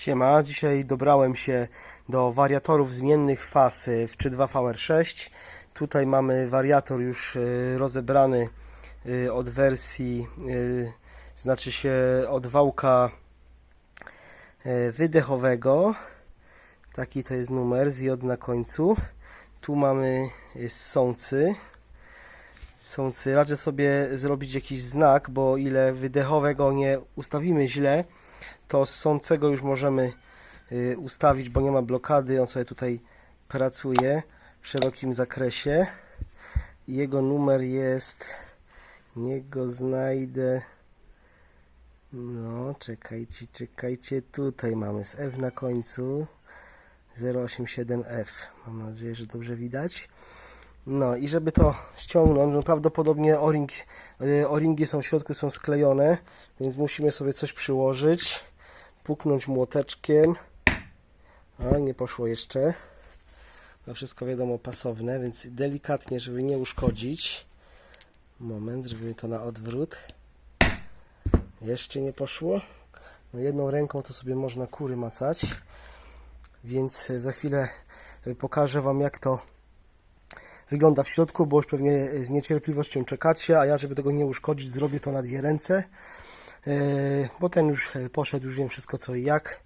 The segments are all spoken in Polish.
Siema, dzisiaj dobrałem się do wariatorów zmiennych faz y, w 3.2 VR6. Tutaj mamy wariator już y, rozebrany y, od wersji, znaczy się od wałka wydechowego. Taki to jest numer z J na końcu. Tu mamy sący. Sący. Radzę sobie zrobić jakiś znak, bo ile wydechowego nie ustawimy źle, to sącego już możemy y, ustawić, bo nie ma blokady. On sobie tutaj pracuje w szerokim zakresie. Jego numer jest. Niech go znajdę. No, czekajcie, czekajcie. Tutaj mamy z F na końcu. 087F. Mam nadzieję, że dobrze widać. No i żeby to ściągnąć, no prawdopodobnie y, o-ringi są w środku, są sklejone, więc musimy sobie coś przyłożyć, puknąć młoteczkiem. A, nie poszło jeszcze. To wszystko wiadomo pasowne, więc delikatnie, żeby nie uszkodzić. Moment, zrobimy to na odwrót. Jeszcze nie poszło. No jedną ręką to sobie można kury macać, więc za chwilę y, pokażę Wam jak to wygląda w środku, bo już pewnie z niecierpliwością czekacie, a ja, żeby tego nie uszkodzić, zrobię to na dwie ręce, E, bo ten już e, poszedł, już wiem wszystko co i jak,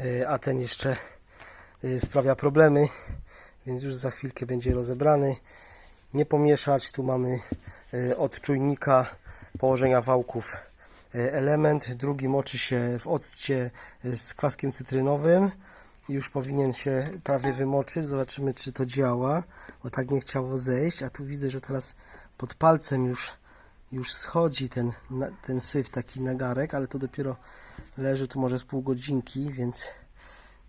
E, a ten jeszcze sprawia problemy, więc już za chwilkę będzie rozebrany. Nie pomieszać, tu mamy od czujnika położenia wałków element, drugi moczy się w occie z kwaskiem cytrynowym, już powinien się prawie wymoczyć. Zobaczymy, czy to działa, bo tak nie chciało zejść. A tu widzę, że teraz pod palcem już, już schodzi ten, ten syf, taki nagarek, ale to dopiero leży tu może z pół godzinki, więc,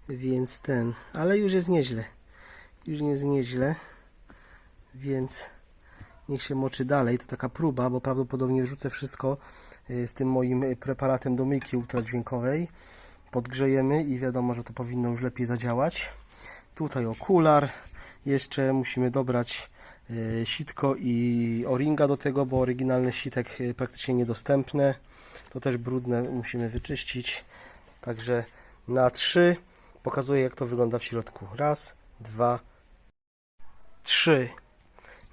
więc ten, ale już jest nieźle. Już jest nieźle, więc niech się moczy dalej. To taka próba, bo prawdopodobnie wrzucę wszystko y, z tym moim preparatem do myjki ultradźwiękowej podgrzejemy i wiadomo, że to powinno już lepiej zadziałać. Tutaj okular. Jeszcze musimy dobrać e, sitko i o-ringa do tego, bo oryginalny sitek e, praktycznie niedostępne. To też brudne musimy wyczyścić. Także na trzy pokazuję jak to wygląda w środku. Raz, dwa, trzy.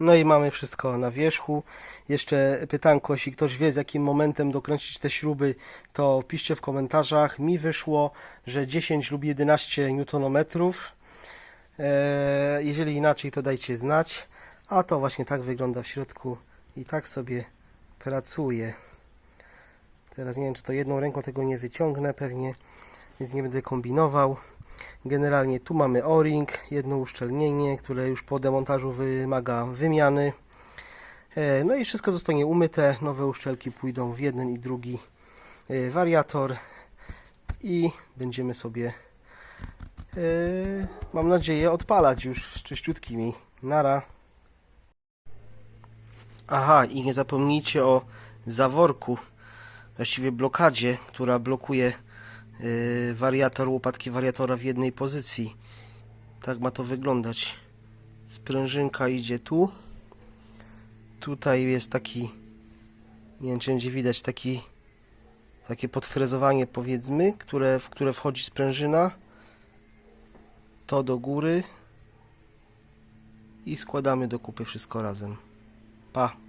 No i mamy wszystko na wierzchu. Jeszcze pytanko, jeśli ktoś wie z jakim momentem dokręcić te śruby, to piszcie w komentarzach. Mi wyszło, że 10 lub 11 Nm. Eee, jeżeli inaczej, to dajcie znać. A to właśnie tak wygląda w środku i tak sobie pracuje. Teraz nie wiem, czy to jedną ręką tego nie wyciągnę pewnie, więc nie będę kombinował. Generalnie tu mamy o-ring, jedno uszczelnienie, które już po demontażu wymaga wymiany. E, No i wszystko zostanie umyte, nowe uszczelki pójdą w jeden i drugi e, wariator i będziemy sobie e, mam nadzieję odpalać już z czyściutkimi. Nara. Aha, i nie zapomnijcie o zaworku, właściwie blokadzie, która blokuje wariator, łopatki wariatora w jednej pozycji. Tak ma to wyglądać. Sprężynka idzie tu. Tutaj jest taki, nie wiem czy będzie widać, taki, takie podfrezowanie powiedzmy, które, w które wchodzi sprężyna. To do góry. I składamy do kupy wszystko razem. Pa!